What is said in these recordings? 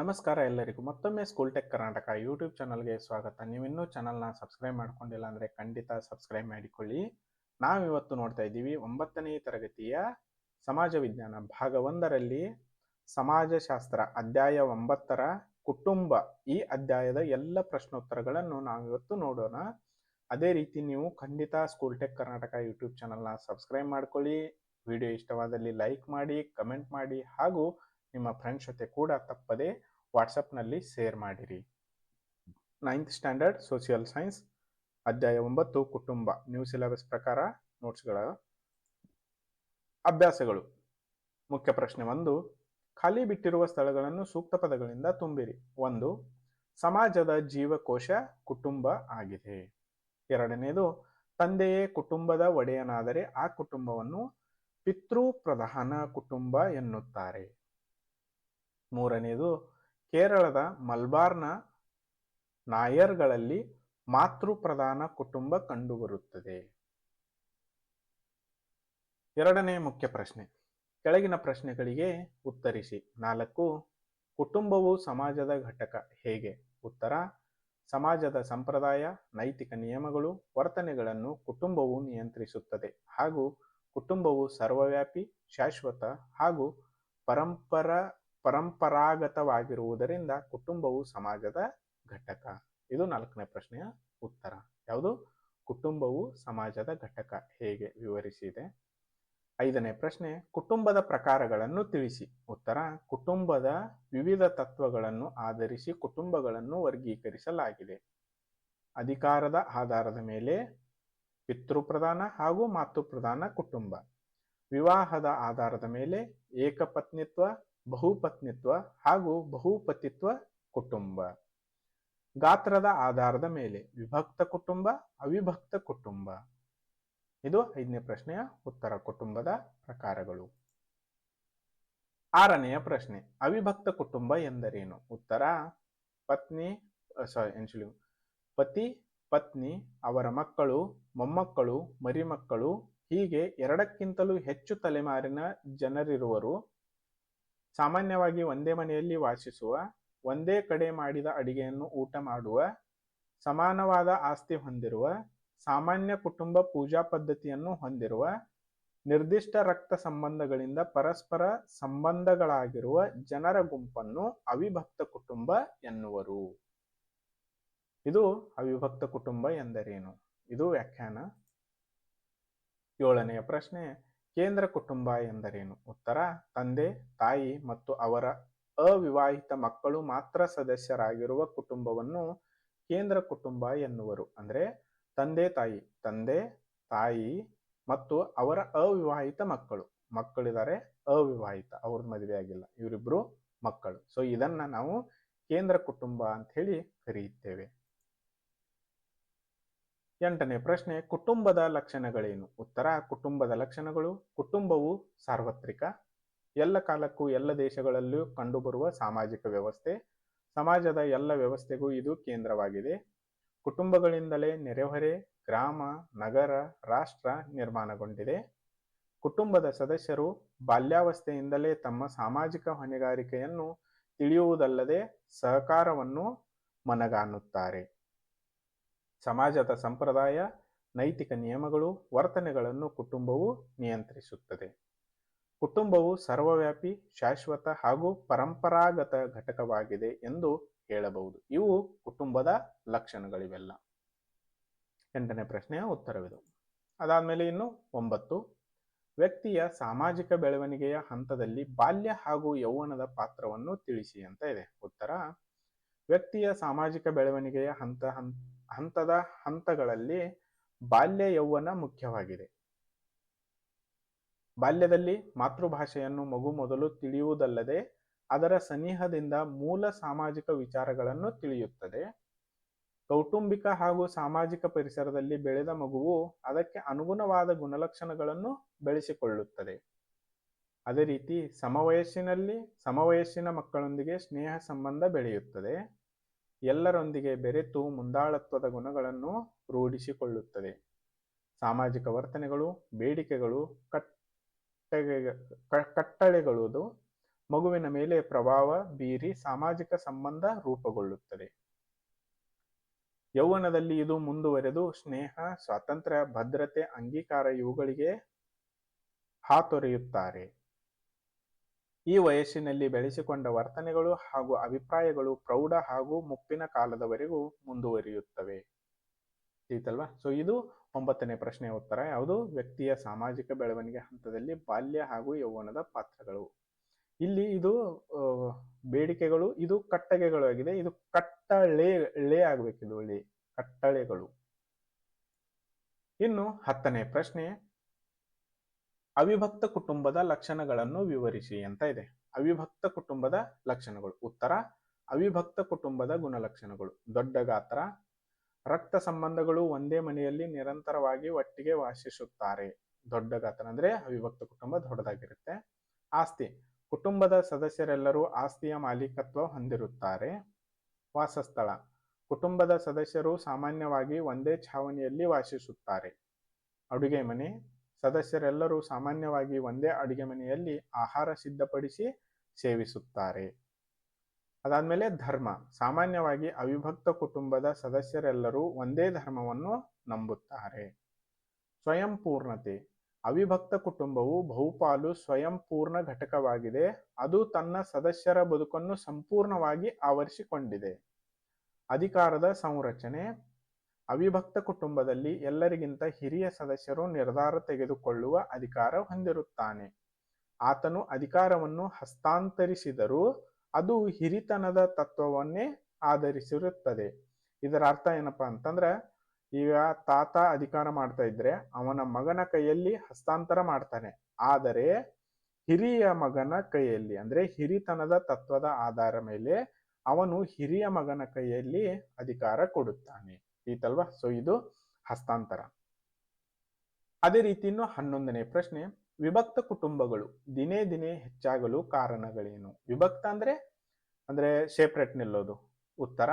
ನಮಸ್ಕಾರ ಎಲ್ಲರಿಗೂ. ಮತ್ತೊಮ್ಮೆ ಸ್ಕೂಲ್ ಟೆಕ್ ಕರ್ನಾಟಕ ಯೂಟ್ಯೂಬ್ ಚಾನಲ್ಗೆ ಸ್ವಾಗತ. ನೀವಿನ್ನೂ ಚಾನಲ್ನ ಸಬ್ಸ್ಕ್ರೈಬ್ ಮಾಡ್ಕೊಂಡಿಲ್ಲ ಅಂದರೆ ಖಂಡಿತ ಸಬ್ಸ್ಕ್ರೈಬ್ ಮಾಡಿಕೊಳ್ಳಿ. ನಾವಿವತ್ತು ನೋಡ್ತಾ ಇದ್ದೀವಿ ಒಂಬತ್ತನೇ ತರಗತಿಯ ಸಮಾಜ ವಿಜ್ಞಾನ ಭಾಗ ಒಂದರಲ್ಲಿ ಸಮಾಜಶಾಸ್ತ್ರ ಅಧ್ಯಾಯ ಒಂಬತ್ತರ ಕುಟುಂಬ ಈ ಅಧ್ಯಾಯದ ಎಲ್ಲ ಪ್ರಶ್ನೋತ್ತರಗಳನ್ನು ನಾವಿವತ್ತು ನೋಡೋಣ. ಅದೇ ರೀತಿ ನೀವು ಖಂಡಿತ ಸ್ಕೂಲ್ ಟೆಕ್ ಕರ್ನಾಟಕ ಯೂಟ್ಯೂಬ್ ಚಾನಲ್ನ ಸಬ್ಸ್ಕ್ರೈಬ್ ಮಾಡ್ಕೊಳ್ಳಿ. ವಿಡಿಯೋ ಇಷ್ಟವಾದಲ್ಲಿ ಲೈಕ್ ಮಾಡಿ ಕಮೆಂಟ್ ಮಾಡಿ ಹಾಗೂ ನಿಮ್ಮ ಫ್ರೆಂಡ್ಸ್ ಜೊತೆ ಕೂಡ ತಪ್ಪದೆ ವಾಟ್ಸಪ್ನಲ್ಲಿ ಶೇರ್ ಮಾಡಿರಿ. ನೈನ್ತ್ ಸ್ಟ್ಯಾಂಡರ್ಡ್ ಸೋಷಿಯಲ್ ಸೈನ್ಸ್ ಅಧ್ಯಾಯ ಒಂಬತ್ತು, ಕುಟುಂಬ ನ್ಯೂ ಸಿಲೆಬಸ್ ಪ್ರಕಾರ ನೋಟ್ಸ್ಗಳ ಅಭ್ಯಾಸಗಳು. ಮುಖ್ಯ ಪ್ರಶ್ನೆ ಒಂದು, ಖಾಲಿ ಬಿಟ್ಟಿರುವ ಸ್ಥಳಗಳನ್ನು ಸೂಕ್ತ ಪದಗಳಿಂದ ತುಂಬಿರಿ. ಒಂದು, ಸಮಾಜದ ಜೀವಕೋಶ ಕುಟುಂಬ ಆಗಿದೆ. ಎರಡನೇದು, ತಂದೆಯೇ ಕುಟುಂಬದ ಒಡೆಯನಾದರೆ ಆ ಕುಟುಂಬವನ್ನು ಪಿತೃ ಪ್ರಧಾನ ಕುಟುಂಬ ಎನ್ನುತ್ತಾರೆ. ಮೂರನೆಯದು ಕೇರಳದ ಮಲ್ಬಾರ್ನ ನಾಯರ್ಗಳಲ್ಲಿ ಮಾತೃ ಪ್ರಧಾನ ಕುಟುಂಬ ಕಂಡುಬರುತ್ತದೆ. ಎರಡನೇ ಮುಖ್ಯ ಪ್ರಶ್ನೆ. ಕೆಳಗಿನ ಪ್ರಶ್ನೆಗಳಿಗೆ ಉತ್ತರಿಸಿ. ನಾಲ್ಕು, ಕುಟುಂಬವು ಸಮಾಜದ ಘಟಕ ಹೇಗೆ? ಉತ್ತರ, ಸಮಾಜದ ಸಂಪ್ರದಾಯ, ನೈತಿಕ ನಿಯಮಗಳು, ವರ್ತನೆಗಳನ್ನು ಕುಟುಂಬವು ನಿಯಂತ್ರಿಸುತ್ತದೆ ಹಾಗೂ ಕುಟುಂಬವು ಸರ್ವವ್ಯಾಪಿ, ಶಾಶ್ವತ ಹಾಗೂ ಪರಂಪರ ಪರಂಪರಾಗತವಾಗಿರುವುದರಿಂದ ಕುಟುಂಬವು ಸಮಾಜದ ಘಟಕ. ಇದು ನಾಲ್ಕನೇ ಪ್ರಶ್ನೆಯ ಉತ್ತರ. ಯಾವುದು? ಕುಟುಂಬವು ಸಮಾಜದ ಘಟಕ. ಹೇಗೆ ವಿವರಿಸಿದೆ? ಐದನೇ ಪ್ರಶ್ನೆ, ಕುಟುಂಬದ ಪ್ರಕಾರಗಳನ್ನು ತಿಳಿಸಿ. ಉತ್ತರ, ಕುಟುಂಬದ ವಿವಿಧ ತತ್ವಗಳನ್ನು ಆಧರಿಸಿ ಕುಟುಂಬಗಳನ್ನು ವರ್ಗೀಕರಿಸಲಾಗಿದೆ. ಅಧಿಕಾರದ ಆಧಾರದ ಮೇಲೆ ಪಿತೃಪ್ರಧಾನ ಹಾಗೂ ಮಾತೃಪ್ರಧಾನ ಕುಟುಂಬ. ವಿವಾಹದ ಆಧಾರದ ಮೇಲೆ ಏಕಪತ್ನಿತ್ವ ಬಹುಪತ್ನಿತ್ವ ಹಾಗೂ ಬಹುಪತಿತ್ವ ಕುಟುಂಬ. ಗಾತ್ರದ ಆಧಾರದ ಮೇಲೆ ವಿಭಕ್ತ ಕುಟುಂಬ, ಅವಿಭಕ್ತ ಕುಟುಂಬ. ಇದು ಐದನೇ ಪ್ರಶ್ನೆಯ ಉತ್ತರ ಕುಟುಂಬದ ಪ್ರಕಾರಗಳು. ಆರನೆಯ ಪ್ರಶ್ನೆ, ಅವಿಭಕ್ತ ಕುಟುಂಬ ಎಂದರೇನು? ಉತ್ತರ, ಪತ್ನಿ ಸಾರಿ ಪತಿ, ಪತ್ನಿ, ಅವರ ಮಕ್ಕಳು, ಮೊಮ್ಮಕ್ಕಳು, ಮರಿಮಕ್ಕಳು, ಹೀಗೆ ಎರಡಕ್ಕಿಂತಲೂ ಹೆಚ್ಚು ತಲೆಮಾರಿನ ಜನರಿರುವರು. ಸಾಮಾನ್ಯವಾಗಿ ಒಂದೇ ಮನೆಯಲ್ಲಿ ವಾಸಿಸುವ, ಒಂದೇ ಕಡೆ ಮಾಡಿದ ಅಡಿಗೆಯನ್ನು ಊಟ ಮಾಡುವ, ಸಮಾನವಾದ ಆಸ್ತಿ ಹೊಂದಿರುವ, ಸಾಮಾನ್ಯ ಕುಟುಂಬ ಪೂಜಾ ಪದ್ಧತಿಯನ್ನು ಹೊಂದಿರುವ, ನಿರ್ದಿಷ್ಟ ರಕ್ತ ಸಂಬಂಧಗಳಿಂದ ಪರಸ್ಪರ ಸಂಬಂಧಗಳಾಗಿರುವ ಜನರ ಗುಂಪನ್ನು ಅವಿಭಕ್ತ ಕುಟುಂಬ ಎನ್ನುವರು. ಇದು ಅವಿಭಕ್ತ ಕುಟುಂಬ ಎಂದರೇನು? ಇದು ವ್ಯಾಖ್ಯಾನ ಏಳನೆಯ ಪ್ರಶ್ನೆ. ಕೇಂದ್ರ ಕುಟುಂಬ ಎಂದರೇನು? ಉತ್ತರ, ತಂದೆ, ತಾಯಿ ಮತ್ತು ಅವರ ಅವಿವಾಹಿತ ಮಕ್ಕಳು ಮಾತ್ರ ಸದಸ್ಯರಾಗಿರುವ ಕುಟುಂಬವನ್ನು ಕೇಂದ್ರ ಕುಟುಂಬ ಎನ್ನುವರು. ಅಂದ್ರೆ ತಂದೆ, ತಾಯಿ ತಂದೆ, ತಾಯಿ ಮತ್ತು ಅವರ ಅವಿವಾಹಿತ ಮಕ್ಕಳು. ಮಕ್ಕಳಿದ್ದಾರೆ ಅವಿವಾಹಿತ ಅವ್ರದ್ದು ಮದುವೆ ಆಗಿಲ್ಲ. ಇವರಿಬ್ರು ಮಕ್ಕಳು. ಸೊ ಇದನ್ನ ನಾವು ಕೇಂದ್ರ ಕುಟುಂಬ ಅಂತ ಹೇಳಿ ಕರೆಯುತ್ತೇವೆ ಎಂಟನೇ ಪ್ರಶ್ನೆ, ಕುಟುಂಬದ ಲಕ್ಷಣಗಳೇನು? ಉತ್ತರ, ಕುಟುಂಬದ ಲಕ್ಷಣಗಳು, ಕುಟುಂಬವು ಸಾರ್ವತ್ರಿಕ, ಎಲ್ಲ ಕಾಲಕ್ಕೂ ಎಲ್ಲ ದೇಶಗಳಲ್ಲೂ ಕಂಡುಬರುವ ಸಾಮಾಜಿಕ ವ್ಯವಸ್ಥೆ, ಸಮಾಜದ ಎಲ್ಲ ವ್ಯವಸ್ಥೆಗೂ ಇದು ಕೇಂದ್ರವಾಗಿದೆ. ಕುಟುಂಬಗಳಿಂದಲೇ ನೆರೆಹೊರೆ, ಗ್ರಾಮ, ನಗರ, ರಾಷ್ಟ್ರ ನಿರ್ಮಾಣಗೊಂಡಿದೆ. ಕುಟುಂಬದ ಸದಸ್ಯರು ಬಾಲ್ಯಾವಸ್ಥೆಯಿಂದಲೇ ತಮ್ಮ ಸಾಮಾಜಿಕ ಹೊಣೆಗಾರಿಕೆಯನ್ನು ತಿಳಿಯುವುದಲ್ಲದೆ ಸಹಕಾರವನ್ನು ಮನಗಾಣುತ್ತಾರೆ ಸಮಾಜದ ಸಂಪ್ರದಾಯ, ನೈತಿಕ ನಿಯಮಗಳು, ವರ್ತನೆಗಳನ್ನು ಕುಟುಂಬವು ನಿಯಂತ್ರಿಸುತ್ತದೆ. ಕುಟುಂಬವು ಸರ್ವವ್ಯಾಪಿ, ಶಾಶ್ವತ ಹಾಗೂ ಪರಂಪರಾಗತ ಘಟಕವಾಗಿದೆ ಎಂದು ಹೇಳಬಹುದು. ಇವು ಕುಟುಂಬದ ಲಕ್ಷಣಗಳಿವೆಲ್ಲ. ಎಂಟನೇ ಪ್ರಶ್ನೆಯ ಉತ್ತರವಿದು. ಅದಾದಮೇಲೆ ಇನ್ನು ಒಂಬತ್ತು. ವ್ಯಕ್ತಿಯ ಸಾಮಾಜಿಕ ಬೆಳವಣಿಗೆಯ ಹಂತದಲ್ಲಿ ಬಾಲ್ಯ ಹಾಗೂ ಯೌವನದ ಪಾತ್ರವನ್ನು ತಿಳಿಸಿ ಅಂತ ಇದೆ. ಉತ್ತರ. ವ್ಯಕ್ತಿಯ ಸಾಮಾಜಿಕ ಬೆಳವಣಿಗೆಯ ಹಂತ ಹಂತದ ಹಂತಗಳಲ್ಲಿ ಬಾಲ್ಯ ಯೌವನ ಮುಖ್ಯವಾಗಿದೆ. ಬಾಲ್ಯದಲ್ಲಿ ಮಾತೃಭಾಷೆಯನ್ನು ಮಗು ಮೊದಲು ತಿಳಿಯುವುದಲ್ಲದೆ ಅದರ ಸನಿಹದಿಂದ ಮೂಲ ಸಾಮಾಜಿಕ ವಿಚಾರಗಳನ್ನು ತಿಳಿಯುತ್ತದೆ. ಕೌಟುಂಬಿಕ ಹಾಗೂ ಸಾಮಾಜಿಕ ಪರಿಸರದಲ್ಲಿ ಬೆಳೆದ ಮಗುವು ಅದಕ್ಕೆ ಅನುಗುಣವಾದ ಗುಣಲಕ್ಷಣಗಳನ್ನು ಬೆಳೆಸಿಕೊಳ್ಳುತ್ತದೆ. ಅದೇ ರೀತಿ ಸಮವಯಸ್ಸಿನಲ್ಲಿ ಸಮವಯಸ್ಸಿನ ಮಕ್ಕಳೊಂದಿಗೆ ಸ್ನೇಹ ಸಂಬಂಧ ಬೆಳೆಯುತ್ತದೆ. ಎಲ್ಲರೊಂದಿಗೆ ಬೆರೆತು ಮುಂದಾಳತ್ವದ ಗುಣಗಳನ್ನು ರೂಢಿಸಿಕೊಳ್ಳುತ್ತದೆ. ಸಾಮಾಜಿಕ ವರ್ತನೆಗಳು, ಬೇಡಿಕೆಗಳು, ಕಟ್ಟಗೆ ಮಗುವಿನ ಮೇಲೆ ಪ್ರಭಾವ ಬೀರಿ ಸಾಮಾಜಿಕ ಸಂಬಂಧ ರೂಪುಗೊಳ್ಳುತ್ತದೆ. ಯೌವನದಲ್ಲಿ ಇದು ಮುಂದುವರೆದು ಸ್ನೇಹ, ಸ್ವಾತಂತ್ರ್ಯ, ಭದ್ರತೆ, ಅಂಗೀಕಾರ ಇವುಗಳಿಗೆ ಹಾತೊರೆಯುತ್ತಾರೆ. ಈ ವಯಸ್ಸಿನಲ್ಲಿ ಬೆಳೆಸಿಕೊಂಡ ವರ್ತನೆಗಳು ಹಾಗೂ ಅಭಿಪ್ರಾಯಗಳು ಪ್ರೌಢ ಹಾಗೂ ಮುಪ್ಪಿನ ಕಾಲದವರೆಗೂ ಮುಂದುವರಿಯುತ್ತವೆ. ತಿಳಿತಲ್ವಾ? ಸೊ ಇದು ಒಂಬತ್ತನೇ ಪ್ರಶ್ನೆಯ ಉತ್ತರ. ಯಾವುದು? ವ್ಯಕ್ತಿಯ ಸಾಮಾಜಿಕ ಬೆಳವಣಿಗೆ ಹಂತದಲ್ಲಿ ಬಾಲ್ಯ ಹಾಗೂ ಯೌವನದ ಪಾತ್ರಗಳು. ಇಲ್ಲಿ ಇದು ಬೇಡಿಕೆಗಳು, ಇದು ಕಟ್ಟಗೆಗಳು ಆಗಿದೆ. ಇದು ಕಟ್ಟಳೆ, ಳೆ ಆಗ್ಬೇಕಿದು ಳೆ ಕಟ್ಟಳೆಗಳು. ಇನ್ನು ಹತ್ತನೇ ಪ್ರಶ್ನೆ. ಅವಿಭಕ್ತ ಕುಟುಂಬದ ಲಕ್ಷಣಗಳನ್ನು ವಿವರಿಸಿ ಅಂತ ಇದೆ. ಅವಿಭಕ್ತ ಕುಟುಂಬದ ಲಕ್ಷಣಗಳು. ಉತ್ತರ, ಅವಿಭಕ್ತ ಕುಟುಂಬದ ಗುಣಲಕ್ಷಣಗಳು. ದೊಡ್ಡ ಗಾತ್ರ, ರಕ್ತ ಸಂಬಂಧಗಳು ಒಂದೇ ಮನೆಯಲ್ಲಿ ನಿರಂತರವಾಗಿ ಒಟ್ಟಿಗೆ ವಾಸಿಸುತ್ತಾರೆ. ದೊಡ್ಡ ಗಾತ್ರ ಅಂದ್ರೆ ಅವಿಭಕ್ತ ಕುಟುಂಬ ದೊಡ್ಡದಾಗಿರುತ್ತೆ. ಆಸ್ತಿ, ಕುಟುಂಬದ ಸದಸ್ಯರೆಲ್ಲರೂ ಆಸ್ತಿಯ ಮಾಲೀಕತ್ವ ಹೊಂದಿರುತ್ತಾರೆ. ವಾಸಸ್ಥಳ, ಕುಟುಂಬದ ಸದಸ್ಯರು ಸಾಮಾನ್ಯವಾಗಿ ಒಂದೇ ಛಾವಣಿಯಲ್ಲಿ ವಾಸಿಸುತ್ತಾರೆ. ಅಡುಗೆ ಮನೆ ಸದಸ್ಯರೆಲ್ಲರೂ ಸಾಮಾನ್ಯವಾಗಿ ಒಂದೇ ಅಡುಗೆ ಮನೆಯಲ್ಲಿ ಆಹಾರ ಸಿದ್ಧಪಡಿಸಿ ಸೇವಿಸುತ್ತಾರೆ. ಅದಾದಮೇಲೆ ಧರ್ಮ. ಸಾಮಾನ್ಯವಾಗಿ ಅವಿಭಕ್ತ ಕುಟುಂಬದ ಸದಸ್ಯರೆಲ್ಲರೂ ಒಂದೇ ಧರ್ಮವನ್ನು ನಂಬುತ್ತಾರೆ. ಸ್ವಯಂ ಪೂರ್ಣತೆ. ಅವಿಭಕ್ತ ಕುಟುಂಬವು ಬಹುಪಾಲು ಸ್ವಯಂ ಪೂರ್ಣ ಘಟಕವಾಗಿದೆ. ಅದು ತನ್ನ ಸದಸ್ಯರ ಬದುಕನ್ನು ಸಂಪೂರ್ಣವಾಗಿ ಆವರಿಸಿಕೊಂಡಿದೆ. ಅಧಿಕಾರದ ಸಂರಚನೆ. ಅವಿಭಕ್ತ ಕುಟುಂಬದಲ್ಲಿ ಎಲ್ಲರಿಗಿಂತ ಹಿರಿಯ ಸದಸ್ಯರು ನಿರ್ಧಾರ ತೆಗೆದುಕೊಳ್ಳುವ ಅಧಿಕಾರ ಹೊಂದಿರುತ್ತಾನೆ. ಆತನು ಅಧಿಕಾರವನ್ನು ಹಸ್ತಾಂತರಿಸಿದರೂ ಅದು ಹಿರಿತನದ ತತ್ವವನ್ನೇ ಆಧರಿಸಿರುತ್ತದೆ. ಇದರ ಅರ್ಥ ಏನಪ್ಪ ಅಂತಂದ್ರೆ, ಈಗ ತಾತ ಅಧಿಕಾರ ಮಾಡ್ತಾ ಇದ್ರೆ ಅವನ ಮಗನ ಕೈಯಲ್ಲಿ ಹಸ್ತಾಂತರ ಮಾಡ್ತಾನೆ. ಆದರೆ ಹಿರಿಯ ಮಗನ ಕೈಯಲ್ಲಿ ಅಂದ್ರೆ ಹಿರಿತನದ ತತ್ವದ ಆಧಾರ ಮೇಲೆ ಅವನು ಹಿರಿಯ ಮಗನ ಕೈಯಲ್ಲಿ ಅಧಿಕಾರ ಕೊಡುತ್ತಾನೆ. ಈತಲ್ವಾ ಸೊ ಇದು ಹಸ್ತಾಂತರ. ಅದೇ ರೀತಿ ಇನ್ನು ಹನ್ನೊಂದನೇ ಪ್ರಶ್ನೆ. ವಿಭಕ್ತ ಕುಟುಂಬಗಳು ದಿನೇ ದಿನೇ ಹೆಚ್ಚಾಗಲು ಕಾರಣಗಳೇನು? ವಿಭಕ್ತ ಅಂದ್ರೆ ಅಂದ್ರೆ ಸೇಪ್ರೇಟ್ ನಿಲ್ಲೋದು. ಉತ್ತರ,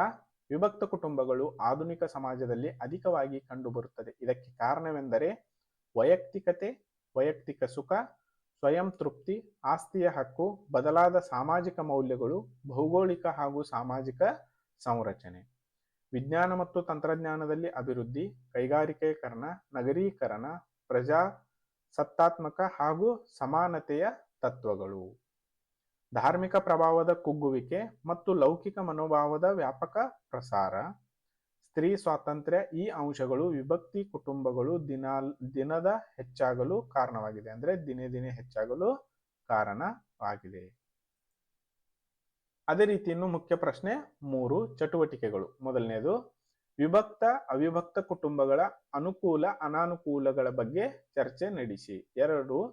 ವಿಭಕ್ತ ಕುಟುಂಬಗಳು ಆಧುನಿಕ ಸಮಾಜದಲ್ಲಿ ಅಧಿಕವಾಗಿ ಕಂಡುಬರುತ್ತದೆ. ಇದಕ್ಕೆ ಕಾರಣವೆಂದರೆ ವೈಯಕ್ತಿಕತೆ, ವೈಯಕ್ತಿಕ ಸುಖ, ಸ್ವಯಂ ತೃಪ್ತಿ, ಆಸ್ತಿಯ ಹಕ್ಕು, ಬದಲಾದ ಸಾಮಾಜಿಕ ಮೌಲ್ಯಗಳು, ಭೌಗೋಳಿಕ ಹಾಗೂ ಸಾಮಾಜಿಕ ಸಂರಚನೆ. ವಿಜ್ಞಾನ ಮತ್ತು ತಂತ್ರಜ್ಞಾನದಲ್ಲಿ ಅಭಿವೃದ್ಧಿ, ಕೈಗಾರಿಕೀಕರಣ, ನಗರೀಕರಣ, ಪ್ರಜಾ ಸತ್ತಾತ್ಮಕ ಹಾಗೂ ಸಮಾನತೆಯ ತತ್ವಗಳು. ಧಾರ್ಮಿಕ ಪ್ರಭಾವದ ಕುಗ್ಗುವಿಕೆ ಮತ್ತು ಲೌಕಿಕ ಮನೋಭಾವದ ವ್ಯಾಪಕ ಪ್ರಸಾರ. ಸ್ತ್ರೀ ಸ್ವಾತಂತ್ರ್ಯ ಈ ಅಂಶಗಳು ವಿಭಕ್ತಿ ಕುಟುಂಬಗಳು ದಿನ, ದಿನದ ಹೆಚ್ಚಾಗಲು ಕಾರಣವಾಗಿದೆ. ಅಂದರೆ ದಿನೇ ದಿನೇ ಹೆಚ್ಚಾಗಲು ಕಾರಣವಾಗಿದೆ. ಅದೇ ರೀತಿ ಇನ್ನು ಮುಖ್ಯ ಪ್ರಶ್ನೆ ಮೂರು ಚಟುವಟಿಕೆಗಳು. ಮೊದಲನೇದು, ವಿಭಕ್ತ, ಅವಿಭಕ್ತ ಕುಟುಂಬಗಳ ಅನುಕೂಲ, ಅನಾನುಕೂಲಗಳ ಬಗ್ಗೆ ಚರ್ಚೆ ನಡೆಸಿ. ಎರಡು,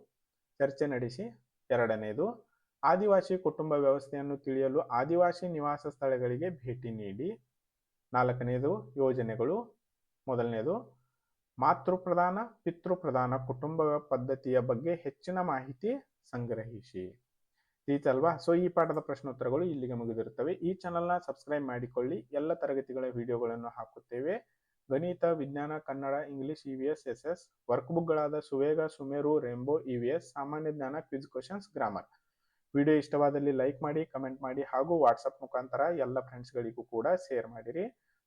ಚರ್ಚೆ ನಡೆಸಿ. ಎರಡನೇದು, ಆದಿವಾಸಿ ಕುಟುಂಬ ವ್ಯವಸ್ಥೆಯನ್ನು ತಿಳಿಯಲು ಆದಿವಾಸಿ ನಿವಾಸ ಸ್ಥಳಗಳಿಗೆ ಭೇಟಿ ನೀಡಿ. ನಾಲ್ಕನೇದು, ಯೋಜನೆಗಳು. ಮೊದಲನೇದು, ಮಾತೃಪ್ರಧಾನ, ಪಿತೃಪ್ರಧಾನ ಕುಟುಂಬ ಪದ್ಧತಿಯ ಬಗ್ಗೆ ಹೆಚ್ಚಿನ ಮಾಹಿತಿ ಸಂಗ್ರಹಿಸಿ. ಈತಲ್ವಾ ಸೊ ಈ ಪಾಠದ ಪ್ರಶ್ನೋತ್ತರಗಳು ಇಲ್ಲಿಗೆ ಮುಗಿದಿರುತ್ತವೆ. ಈ ಚಾನಲ್ನ ಸಬ್ಸ್ಕ್ರೈಬ್ ಮಾಡಿಕೊಳ್ಳಿ. ಎಲ್ಲ ತರಗತಿಗಳ ವಿಡಿಯೋಗಳನ್ನು ಹಾಕುತ್ತೇವೆ. ಗಣಿತ, ವಿಜ್ಞಾನ, Kannada English E V S S S work ಬುಕ್ಗಳಾದ Suvega Sumeru rainbow E V S ಸಾಮಾನ್ಯ ಜ್ಞಾನ ಕ್ವಿಜ್ ಕ್ವಶನ್ಸ್ ಗ್ರಾಮರ್ ವಿಡಿಯೋ ಇಷ್ಟವಾದಲ್ಲಿ ಲೈಕ್ ಮಾಡಿ ಕಮೆಂಟ್ ಮಾಡಿ ಹಾಗೂ ವಾಟ್ಸಪ್ ಮುಖಾಂತರ ಎಲ್ಲ ಫ್ರೆಂಡ್ಸ್ಗಳಿಗೂ ಕೂಡ ಶೇರ್ ಮಾಡಿರಿ.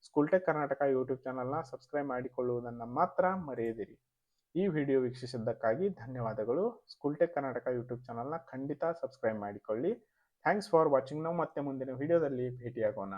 ಸ್ಕೂಲ್ ಟೆಕ್ ಕರ್ನಾಟಕ ಯೂಟ್ಯೂಬ್ ಚಾನಲ್ನ ಸಬ್ಸ್ಕ್ರೈಬ್ ಮಾಡಿಕೊಳ್ಳುವುದನ್ನು ಮಾತ್ರ ಮರೆಯದಿರಿ. ಈ ವಿಡಿಯೋ ವೀಕ್ಷಿಸಿದ್ದಕ್ಕಾಗಿ ಧನ್ಯವಾದಗಳು. ಸ್ಕೂಲ್ ಟೆಕ್ ಕರ್ನಾಟಕ ಯೂಟ್ಯೂಬ್ ಚಾನಲ್ನ ಖಂಡಿತ ಸಬ್ಸ್ಕ್ರೈಬ್ ಮಾಡಿಕೊಳ್ಳಿ. Thanks for watching. ನಾವು ಮತ್ತೆ ಮುಂದಿನ ವಿಡಿಯೋದಲ್ಲಿ ಭೇಟಿಯಾಗೋಣ.